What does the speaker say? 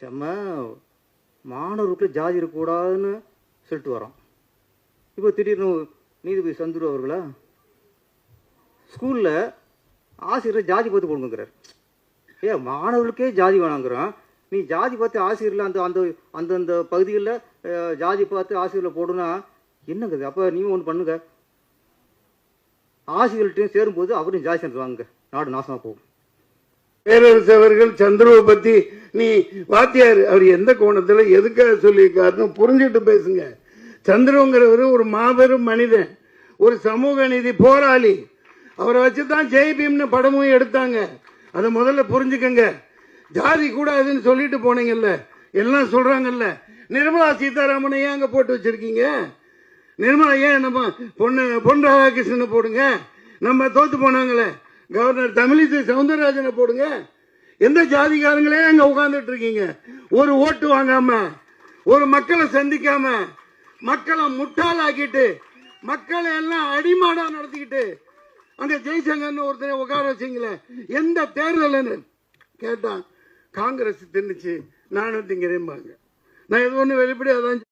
செம்ம. மாணவர்களுக்கு ஜாதி இருக்கக்கூடாதுன்னு சொல்லிட்டு வரோம் இப்போ திடீர்னு நீதிபதி சந்துரு அவர்களா? ஸ்கூலில் ஆசிரியர் ஜாதி பார்த்து கொடுங்கிறார் ஏ மாணவர்களுக்கே ஜாதி வேணாங்கிறோம் நீ ஜாதி பார்த்து ஆசிரியரில் அந்த அந்த அந்தந்த பகுதிகளில் ஜாதி பார்த்து ஆசிரியரில் போடுனா என்னங்குது அப்போ நீங்க ஒன்று பண்ணுங்க. ஆசிரியர்கள்ட்டையும் சேரும்போது அவரும் ஜாதி சென்று வாங்க நாடு நாசமாக போகும். பேரரசு அவர்கள் சந்திரவை பத்தி நீ வாத்தியார் அவர் எந்த கோணத்துல எதுக்காக சொல்லியிருக்காருன்னு புரிஞ்சுட்டு பேசுங்க. சந்திரங்கிறவர் ஒரு மாபெரும் மனிதன் ஒரு சமூக நீதி போராளி. அவரை வச்சுதான் தான் பீம்னு படமும் எடுத்தாங்க. அதை முதல்ல புரிஞ்சுக்கங்க. ஜாதி கூடாதுன்னு சொல்லிட்டு போனீங்கல்ல எல்லாம் சொல்றாங்கல்ல. நிர்மலா சீதாராமனை ஏன் அங்க போட்டு வச்சிருக்கீங்க? நிர்மலா ஏன் நம்ம பொண்ணு பொன் ராதாகிருஷ்ணனை போடுங்க? நம்ம தோத்து போனாங்களே. கவர்னர் தமிழிசை சவுந்தரராஜனை போடுங்க. எந்த ஜாதிகாரங்களே அங்க உட்கார்ந்துட்டு இருக்கீங்க? ஒரு ஓட்டு வாங்காம ஒரு மக்களை சந்திக்காம மக்களை முட்டாளாக்கிட்டு மக்களை எல்லாம் அடிமாடா நடத்திக்கிட்டு அங்க ஜெய்சங்கர்னு ஒருத்தரை உட்கார வச்சிங்களே எந்த தேர்தல்னு கேட்டான் காங்கிரஸ் தின்னுச்சு நானும் திங்கிறேன்பாங்க நான் இது ஒன்று வெளிப்படையாக தான்